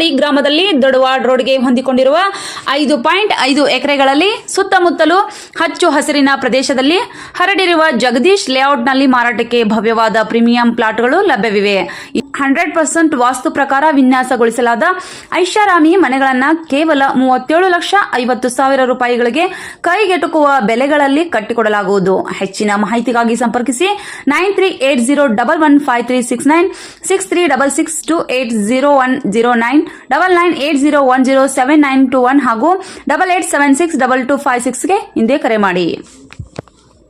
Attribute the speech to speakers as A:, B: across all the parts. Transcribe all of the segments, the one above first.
A: ಗೋಲವಾಡಿ ಗ್ರಾಮದಲ್ಲಿ ದೊಡವಾಡ್ ರೋಡ್ಗೆ ಹೊಂದಿಕೊಂಡಿರುವ ಐದು ಪಾಯಿಂಟ್ ಐದು ಎಕರೆಗಳಲ್ಲಿ ಸುತ್ತಮುತ್ತಲು ಹಚ್ಚು ಹಸಿರಿನ ಪ್ರದೇಶದಲ್ಲಿ ಹರಡಿರುವ ಜಗದೀಶ್ ಲೇಔಟ್ನಲ್ಲಿ ಮಾರಾಟಕ್ಕೆ ಭವ್ಯವಾದ ಪ್ರೀಮಿಯಂ ಪ್ಲಾಟ್ಗಳು ಲಭ್ಯವಿವೆ. ಹಂಡ್ರೆಡ್ ಪರ್ಸೆಂಟ್ ವಾಸ್ತು ಪ್ರಕಾರ ವಿನ್ಯಾಸಗೊಳಿಸಲಾದ ಐಷಾರಾಮಿ ಮನೆಗಳನ್ನು ಕೇವಲ ಮೂವತ್ತೇಳು ಲಕ್ಷ ಐವತ್ತು ಸಾವಿರ ರೂಪಾಯಿಗಳಿಗೆ ಕೈಗೆಟುಕುವ ಬೆಲೆಗಳಲ್ಲಿ ಕಟ್ಟಿಕೊಡಲಾಗುವುದು. ಹೆಚ್ಚಿನ ಮಾಹಿತಿಗಾಗಿ ಸಂಪರ್ಕಿಸಿ nine three eight zero double one five three six nine six three double six two eight zero one zero nine double nine eight zero one zero seven nine two one ಹಾಗೂ double eight seven six double two five ಸಿಕ್ಸ್ಗೆ ಹಿಂದೆ ಕರೆ ಮಾಡಿ.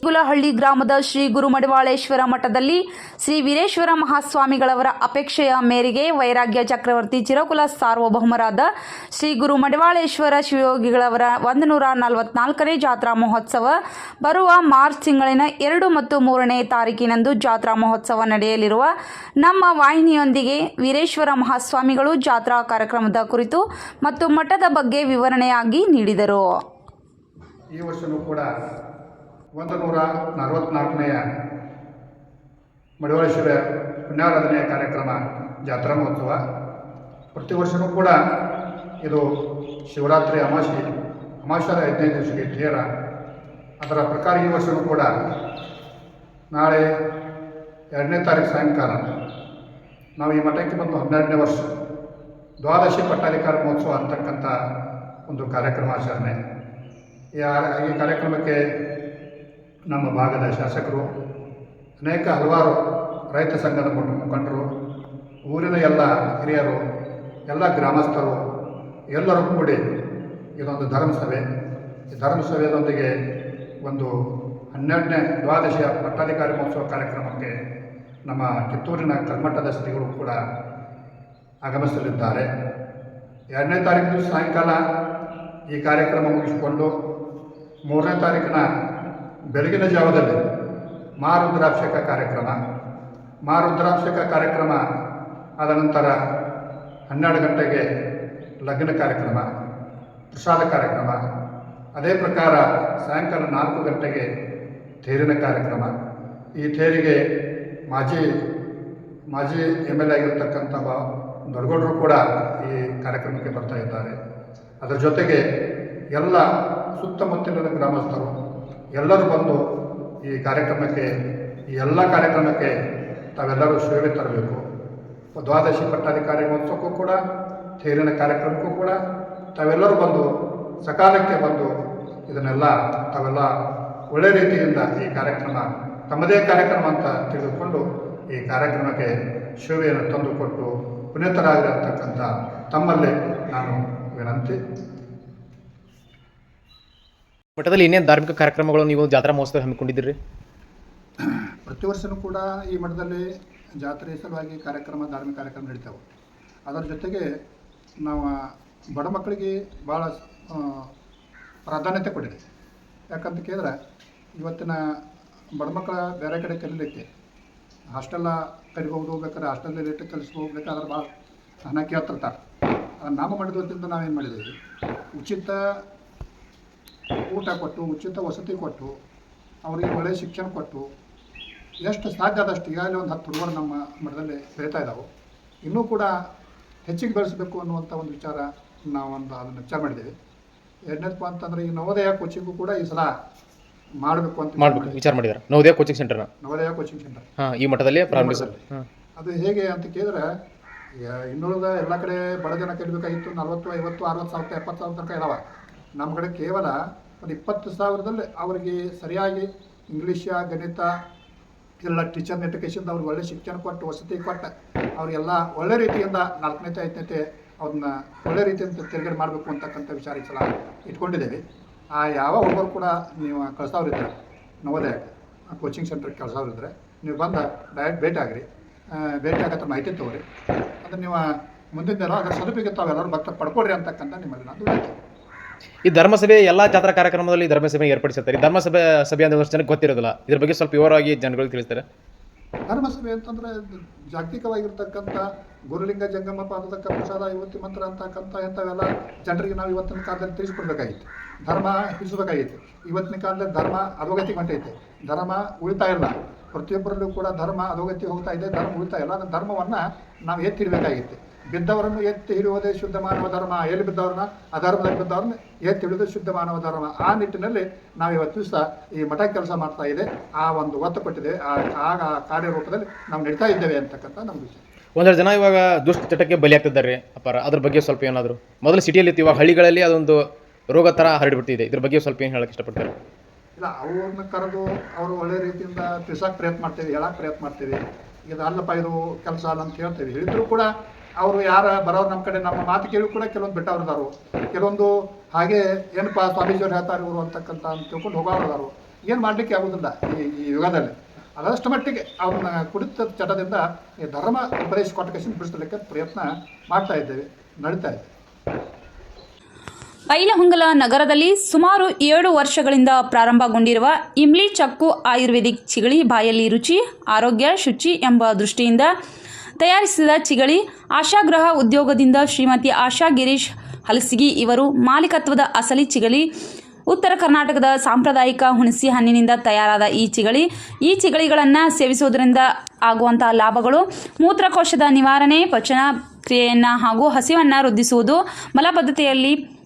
A: ಗುಲಹಳ್ಳಿ ಗ್ರಾಮದ ಶ್ರೀ ಗುರುಮಡಿವಾಳೇಶ್ವರ ಮಠದಲ್ಲಿ ಶ್ರೀ ವೀರೇಶ್ವರ ಮಹಾಸ್ವಾಮಿಗಳವರ ಅಪೇಕ್ಷೆಯ ಮೇರೆಗೆ ವೈರಾಗ್ಯ ಚಕ್ರವರ್ತಿ ಚಿರಕುಲ ಸಾರ್ವಭೌಮರಾದ ಶ್ರೀ ಗುರು ಮಡಿವಾಳೇಶ್ವರ ಶಿವಯೋಗಿಗಳವರ ಒಂದು ನೂರ ನಲವತ್ನಾಲ್ಕನೇ ಜಾತ್ರಾ ಮಹೋತ್ಸವ ಬರುವ ಮಾರ್ಚ್ ತಿಂಗಳಿನ ಎರಡು ಮತ್ತು ಮೂರನೇ ತಾರೀಕಿನಂದು ಜಾತ್ರಾ ಮಹೋತ್ಸವ ನಡೆಯಲಿರುವ ನಮ್ಮ ವಾಹಿನಿಯೊಂದಿಗೆ ವೀರೇಶ್ವರ ಮಹಾಸ್ವಾಮಿಗಳು ಜಾತ್ರಾ ಕಾರ್ಯಕ್ರಮದ ಕುರಿತು ಮತ್ತು ಮಠದ ಬಗ್ಗೆ ವಿವರಣೆಯಾಗಿ ನೀಡಿದರು.
B: ಈ ವರ್ಷವೂ ಕೂಡ ಒಂದು ನೂರ ನಲವತ್ನಾಲ್ಕನೆಯ ಮಡಿವಾಳೇಶ್ವರ ಪುಣ್ಯಾರಾಧನೆಯ ಕಾರ್ಯಕ್ರಮ ಜಾತ್ರಾ ಮಹೋತ್ಸವ. ಪ್ರತಿ ವರ್ಷವೂ ಕೂಡ ಇದು ಶಿವರಾತ್ರಿ ಅಮಾವಾಸ್ಯೆ, ಅಮಾವಾಸ್ಯದ ಹದಿನೈದು ದಿವಸಕ್ಕೆ ತೇರ ಅದರ ಪ್ರಕಾರ ಈ ವರ್ಷವೂ ಕೂಡ ನಾಳೆ ಎರಡನೇ ತಾರೀಕು ಸಾಯಂಕಾಲ ನಾವು ಈ ಮಠಕ್ಕೆ ಬಂದು ಹನ್ನೆರಡನೇ ವರ್ಷ ದ್ವಾದಶಿ ಪಟ್ಟಾಧಿಕಾರ ಮಹೋತ್ಸವ ಅಂತಕ್ಕಂಥ ಒಂದು ಕಾರ್ಯಕ್ರಮ ಆಚರಣೆ. ಈ ಕಾರ್ಯಕ್ರಮಕ್ಕೆ ನಮ್ಮ ಭಾಗದ ಶಾಸಕರು, ಅನೇಕ ಹಲವಾರು ರೈತ ಸಂಘದ ಮುಖ- ಮುಖಂಡರು, ಊರಿನ ಎಲ್ಲ ಹಿರಿಯರು, ಎಲ್ಲ ಗ್ರಾಮಸ್ಥರು, ಎಲ್ಲರೂ ಕೂಡಿ ಇದೊಂದು ಧರ್ಮಸಭೆ. ಈ ಧರ್ಮಸಭೆಯದೊಂದಿಗೆ ಒಂದು ಹನ್ನೆರಡನೇ ದ್ವಾದಶಿಯ ಪಟ್ಟಾಧಿಕಾರಿ ಮಹೋತ್ಸವ ಕಾರ್ಯಕ್ರಮಕ್ಕೆ ನಮ್ಮ ಕಿತ್ತೂರಿನ ಕಲ್ಮಠದ ಶ್ರೀಗಳು ಕೂಡ ಆಗಮಿಸಲಿದ್ದಾರೆ. ಎರಡನೇ ತಾರೀಕು ಸಾಯಂಕಾಲ ಈ ಕಾರ್ಯಕ್ರಮ ಮುಗಿಸಿಕೊಂಡು ಮೂರನೇ ತಾರೀಕಿನ ಬೆಳಗಿನ ಜಾವದಲ್ಲಿ ಮಾರುದ್ರಾಭಿಷೇಕ ಕಾರ್ಯಕ್ರಮ. ಮಾರುದ್ರಾಭಿಷೇಕ ಕಾರ್ಯಕ್ರಮ ಆದ ನಂತರ ಹನ್ನೆರಡು ಗಂಟೆಗೆ ಲಗ್ನ ಕಾರ್ಯಕ್ರಮ ಪ್ರಸಾದ ಕಾರ್ಯಕ್ರಮ. ಅದೇ ಪ್ರಕಾರ ಸಾಯಂಕಾಲ ನಾಲ್ಕು ಗಂಟೆಗೆ ತೇರಿನ ಕಾರ್ಯಕ್ರಮ. ಈ ತೇರಿಗೆ ಮಾಜಿ ಮಾಜಿ ಎಂ ಎಲ್ ಎ ಆಗಿರ್ತಕ್ಕಂಥ ದೊಡ್ಡಗೌಡರು ಕೂಡ ಈ ಕಾರ್ಯಕ್ರಮಕ್ಕೆ ಬರ್ತಾ ಇದ್ದಾರೆ. ಅದರ ಜೊತೆಗೆ ಎಲ್ಲ ಸುತ್ತಮುತ್ತಲಿನ ಗ್ರಾಮಸ್ಥರು ಎಲ್ಲರೂ ಬಂದು ಈ ಕಾರ್ಯಕ್ರಮಕ್ಕೆ, ಈ ಎಲ್ಲ ಕಾರ್ಯಕ್ರಮಕ್ಕೆ ತಾವೆಲ್ಲರೂ ಸೇವೆ ತರಬೇಕು. ದ್ವಾದಶಿ ಪಟ್ಟಾಧಿಕಾರಿ ಮಹೋತ್ಸವಕ್ಕೂ ಕೂಡ, ತೇರಿನ ಕಾರ್ಯಕ್ರಮಕ್ಕೂ ಕೂಡ ತಾವೆಲ್ಲರೂ ಬಂದು, ಸಕಾಲಕ್ಕೆ ಬಂದು ಇದನ್ನೆಲ್ಲ ತಾವೆಲ್ಲ ಒಳ್ಳೆ ರೀತಿಯಿಂದ ಈ ಕಾರ್ಯಕ್ರಮ, ತಮ್ಮದೇ ಕಾರ್ಯಕ್ರಮ ಅಂತ ತಿಳಿದುಕೊಂಡು ಈ ಕಾರ್ಯಕ್ರಮಕ್ಕೆ ಶೋಭೆಯನ್ನು ತಂದುಕೊಟ್ಟು ಪುನೀತರಾಗಿರತಕ್ಕಂಥ ತಮ್ಮಲ್ಲೇ ನಾನು ವಿನಂತಿ
C: ಮಠದಲ್ಲಿ ಇನ್ನೇನು ಧಾರ್ಮಿಕ ಕಾರ್ಯಕ್ರಮಗಳು ನೀವು ಜಾತ್ರಾ ಮಹೋತ್ಸವ ಹಮ್ಮಿಕೊಂಡಿದ್ದೀರಿ?
B: ಪ್ರತಿ ವರ್ಷವೂ ಕೂಡ ಈ ಮಠದಲ್ಲಿ ಜಾತ್ರೆ ಸಲುವಾಗಿ ಕಾರ್ಯಕ್ರಮ, ಧಾರ್ಮಿಕ ಕಾರ್ಯಕ್ರಮ ನಡೀತಾವೆ. ಅದರ ಜೊತೆಗೆ ನಾವು ಬಡ ಮಕ್ಕಳಿಗೆ ಭಾಳ ಪ್ರಾಧಾನ್ಯತೆ ಕೊಟ್ಟಿದೆ. ಯಾಕಂತ ಕೇಳಿದ್ರೆ, ಇವತ್ತಿನ ಬಡ ಮಕ್ಕಳ ಬೇರೆ ಕಡೆ ಕಲೀಲಿಕ್ಕೆ ಹಾಸ್ಟೆಲ್ಲ ಕಲಿಬಹುದು ಹೋಗ್ಬೇಕಾದ್ರೆ ಹಾಸ್ಟೆಲ್ ಇಟ್ಟು ಹೋಗ್ಬೇಕಾದ್ರೆ ಭಾಳ ಹಣ ಕೇಳ್ತಿರ್ತಾರೆ. ಅದನ್ನು ನಾಮ ಮಾಡಿದ್ರಿಂದ ನಾವೇನು ಮಾಡಿದ್ದೀವಿ? ಉಚಿತ ಊಟ ಕೊಟ್ಟು ಉಚಿತ ವಸತಿ ಕೊಟ್ಟು ಅವರಿಗೆ ಒಳ್ಳೆಯ ಶಿಕ್ಷಣ ಕೊಟ್ಟು ಎಷ್ಟು ಸಾಧ್ಯ ಆದಷ್ಟು ಈಗಾಗಲೇ ಒಂದು ಹತ್ತು ಹುಡುಗರು ನಮ್ಮ ಮಠದಲ್ಲಿ ಬೆಳೀತಾ ಇದ್ದಾವೆ ಇನ್ನೂ ಕೂಡ ಹೆಚ್ಚಿಗೆ ಬೆಳೆಸಬೇಕು ಅನ್ನುವಂಥ ಒಂದು ವಿಚಾರ ನಾವು ಒಂದು ಅದನ್ನು ವಿಚಾರ ಮಾಡಿದ್ದೀವಿ. ಎರಡನೇದಪ್ಪ ಅಂತಂದರೆ ಈ ನವೋದಯ ಕೋಚಿಂಗು ಕೂಡ ಈ ಸಲ ಮಾಡಬೇಕು ಅಂತ
C: ಮಾಡಬೇಕು ವಿಚಾರ ಮಾಡಿದ್ದಾರೆ Navodaya coaching centre
B: Navodaya coaching centre
C: ಹಾಂ ಈ ಮಠದಲ್ಲಿ ಪ್ರಾರಂಭಿಸಲು.
B: ಅದು ಹೇಗೆ ಅಂತ ಕೇಳಿದ್ರೆ ಇನ್ನುಳಿದ ಎಲ್ಲ ಕಡೆ ಬಡ ಜನ ಕೇಳಬೇಕಾಗಿತ್ತು ನಲವತ್ತು ಐವತ್ತು ಅರವತ್ತು ಸಾವಿರ ಎಪ್ಪತ್ತು ಸಾವಿರ ತನಕ ಇದಾವೆ. ನಮ್ಮ ಕಡೆ ಕೇವಲ ಒಂದು ಇಪ್ಪತ್ತು ಸಾವಿರದಲ್ಲಿ ಅವರಿಗೆ ಸರಿಯಾಗಿ ಇಂಗ್ಲೀಷ ಗಣಿತ, ಎಲ್ಲ ಟೀಚರ್ ಎಜುಕೇಶನ್ ಅವ್ರಿಗೆ ಒಳ್ಳೆ ಶಿಕ್ಷಣ ಕೊಟ್ಟು, ವಸತಿ ಕೊಟ್ಟು, ಅವರಿಗೆಲ್ಲ ಒಳ್ಳೆ ರೀತಿಯಿಂದ ನಾಲ್ಕನೇ ಐದನೇತೆ ಅವ್ರನ್ನ ಒಳ್ಳೆ ರೀತಿಯಿಂದ ತಿರುಗಡೆ ಮಾಡಬೇಕು ಅಂತಕ್ಕಂಥ ವಿಚಾರ ಈ ಸಲ ಇಟ್ಕೊಂಡಿದ್ದೇವೆ. ಆ ಯಾವ ಹುಡುಗರು ಕೂಡ ನೀವು ಕಳ್ಸೋರಿದ್ರೆ ನವೋದಯ ಕೋಚಿಂಗ್ ಸೆಂಟ್ರಿಗೆ ಕಳ್ಸೋರಿದ್ರೆ ನೀವು ಬಂದು ಡೈರೆಕ್ಟ್ ಭೇಟಿ ಆಗ್ರಿ. ಭೇಟಿ ಆಗತ್ತ ಮಾಹಿತಿ ತಗೋರಿ. ಅದನ್ನು ನೀವು ಮುಂದಿನ ದಿನ ಅದರ ಸದುಪಯೋಗ ತಾವೆಲ್ಲರೂ ಭಕ್ತ ಪಡ್ಕೊಡ್ರಿ ಅಂತಕ್ಕಂಥ ನಿಮ್ಮಲ್ಲಿ ನಾನು.
C: ಈ ಧರ್ಮಸಭೆ ಎಲ್ಲ ಜಾತ್ರಾ ಕಾರ್ಯಕ್ರಮದಲ್ಲಿ ಧರ್ಮಸಭೆ ಏರ್ಪಡಿಸುತ್ತಾರೆ ಧರ್ಮಸಭೆ ಸಭೆ ಅಂದ್ರೆ ಜನಕ್ಕೆ ಗೊತ್ತಿರೋದಿಲ್ಲ. ಇದ್ರ ಬಗ್ಗೆ ಸ್ವಲ್ಪ ವಿವರವಾಗಿ ಜನಗಳಿಗೆ ತಿಳಿಸ್ತಾರೆ.
B: ಧರ್ಮಸಭೆ ಅಂತಂದ್ರೆ ಜಾಗತಿಕವಾಗಿರ್ತಕ್ಕಂಥ ಗುರುಲಿಂಗ, ಜಂಗಮ ಪಾದದ ಪ್ರಸಾದ ಯುವತಿ ಮಂತ್ರ ಅಂತಕ್ಕಂಥ ಇಂಥವೆಲ್ಲ ಜನರಿಗೆ ನಾವು ಇವತ್ತಿನ ಕಾಲದಲ್ಲಿ ತಿಳಿಸ್ಕೊಡ್ಬೇಕಾಗಿತ್ತು ಧರ್ಮ ತಿಳಿಸ್ಬೇಕಾಗಿತ್ತು ಇವತ್ತಿನ ಕಾಲದಲ್ಲಿ ಧರ್ಮ ಅಧೋಗತಿ ಹೊಂಟೈತೆ. ಧರ್ಮ ಉಳಿತಾ ಇಲ್ಲ. ಪ್ರತಿಯೊಬ್ಬರಲ್ಲೂ ಕೂಡ ಧರ್ಮ ಅಧೋಗತಿ ಹೋಗ್ತಾ ಇದೆ, ಧರ್ಮ ಉಳಿತಾ ಇಲ್ಲ. ಧರ್ಮವನ್ನು ನಾವು ಎತ್ತಿಡಬೇಕಾಗಿತ್ತು ಬಿದ್ದವರನ್ನು ಎತ್ತಿ ಹಿಡಿಯುವುದೇ ಶುದ್ಧ ಮಾನವ ಧರ್ಮ. ಎಲ್ಲಿ ಬಿದ್ದವ್ರನ್ನ? ಅಧರ್ಮದಲ್ಲಿ ಬಿದ್ದವ್ರನ್ನ ಎತ್ತಿ ಹಿಡಿದು ಶುದ್ಧ ಮಾನವ ಧರ್ಮ. ಆ ನಿಟ್ಟಿನಲ್ಲಿ ನಾವು ಇವತ್ತು ದಿವಸ ಈ ಮಠ ಕೆಲಸ ಮಾಡ್ತಾ ಇದೆ. ಆ ಒಂದು ಒತ್ತು ಕೊಟ್ಟಿದೆ. ಆ ಆ ಕಾರ್ಯರೂಪದಲ್ಲಿ ನಾವು ನಡೀತಾ ಇದ್ದೇವೆ ಅಂತಕ್ಕಂಥ ನಮ್ಮ ವಿಷಯ
C: ಒಂದೆರಡು ಜನ ಇವಾಗ ದುಷ್ಟ ಚಟಕ್ಕೆ ಬಲಿಯಾಗ್ತಿದ್ದಾರೆ. ಅಪಾರ. ಅದ್ರ ಬಗ್ಗೆ ಸ್ವಲ್ಪ ಏನಾದರೂ? ಮೊದಲು ಸಿಟಿಯಲ್ಲಿ ಇತ್ತು. ಇವಾಗ ಹಳ್ಳಿಗಳಲ್ಲಿ ಅದೊಂದು ರೋಗ ಥರ ಹರಡಿಬಿಟ್ಟಿದೆ. ಇದ್ರ ಬಗ್ಗೆ ಸ್ವಲ್ಪ ಏನು ಹೇಳಕ್ಕೆ ಇಷ್ಟಪಡ್ತಾರೆ?
B: ಇಲ್ಲ ಅವ್ರನ್ನ ಕರೆದು ಅವರು ಒಳ್ಳೆ ರೀತಿಯಿಂದ ತಿಳಿಸೋಕೆ ಪ್ರಯತ್ನ ಮಾಡ್ತೀವಿ ಹೇಳಕ್ಕೆ ಪ್ರಯತ್ನ ಮಾಡ್ತೀವಿ. ಇದು ಅಲ್ಲಪ್ಪ ಇದು ಕೆಲಸ ಅಲ್ಲ ಅಂತ ಹೇಳ್ತೀವಿ. ಹೇಳಿದ್ರು ಕೂಡ ಅವರು ಯಾರ ಬರೋರು ನಮ್ಮ ಕಡೆ, ನಮ್ಮ ಮಾತು ಕೇಳಿ ಕೂಡ ಕೆಲವೊಂದು ಬಿಟ್ಟವ್ರದಾರು ಕೆಲವೊಂದು ಹಾಗೆ ಏನಪ್ಪ ಸ್ವಾಮೀಜಿಯವ್ರು ಹೇಳ್ತಾರೆ ಇವರು ಅಂತಕ್ಕಂಥ ಅಂತ ತಿಳ್ಕೊಂಡು ಹೋಗೋರದಾರು ಏನು ಮಾಡಲಿಕ್ಕೆ ಆಗೋದಿಲ್ಲ ಈ ಈ ಯುಗದಲ್ಲಿ. ಅದಷ್ಟು ಮಟ್ಟಿಗೆ ಅವನ್ನ ಕುಡಿತ ಚಟದಿಂದ ಈ ಧರ್ಮ ಉಪದೇಶ ಕೊಟ್ಟಕೇಶನ್ ಬಿಡಿಸಲಿಕ್ಕೆ ಪ್ರಯತ್ನ ಮಾಡ್ತಾ ಇದ್ದೇವೆ, ನಡೀತಾ ಇದೆ.
A: ಬೈಲಹೊಂಗಲ ನಗರದಲ್ಲಿ ಸುಮಾರು ಏಳು ವರ್ಷಗಳಿಂದ ಪ್ರಾರಂಭಗೊಂಡಿರುವ ಇಮ್ಲಿ ಚಕ್ಕು ಆಯುರ್ವೇದಿಕ್ ಚಿಗಳಿ ಬಾಯಲ್ಲಿ ರುಚಿ, ಆರೋಗ್ಯ, ಶುಚಿ ಎಂಬ ದೃಷ್ಟಿಯಿಂದ ತಯಾರಿಸಿದ ಚಿಗಳಿ ಆಶಾಗ್ರಹ ಉದ್ಯೋಗದಿಂದ ಶ್ರೀಮತಿ ಆಶಾ ಗಿರೀಶ್ ಹಲಸಿಗಿ ಇವರು ಮಾಲೀಕತ್ವದ ಅಸಲಿ ಚಿಗಳಿ. ಉತ್ತರ ಕರ್ನಾಟಕದ ಸಾಂಪ್ರದಾಯಿಕ ಹುಣಸಿ ಹಣ್ಣಿನಿಂದ ತಯಾರಾದ ಈ ಚಿಗಳಿ. ಈ ಚಿಗಳಿಗಳನ್ನು ಸೇವಿಸುವುದರಿಂದ ಆಗುವಂತಹ ಲಾಭಗಳು, ಮೂತ್ರಕೋಶದ ನಿವಾರಣೆ ಪಚನ ಕ್ರಿಯೆಯನ್ನು ಹಾಗೂ ಹಸಿವನ್ನು ವೃದ್ಧಿಸುವುದು, ಮಲಬದ್ಧತೆಯಲ್ಲಿ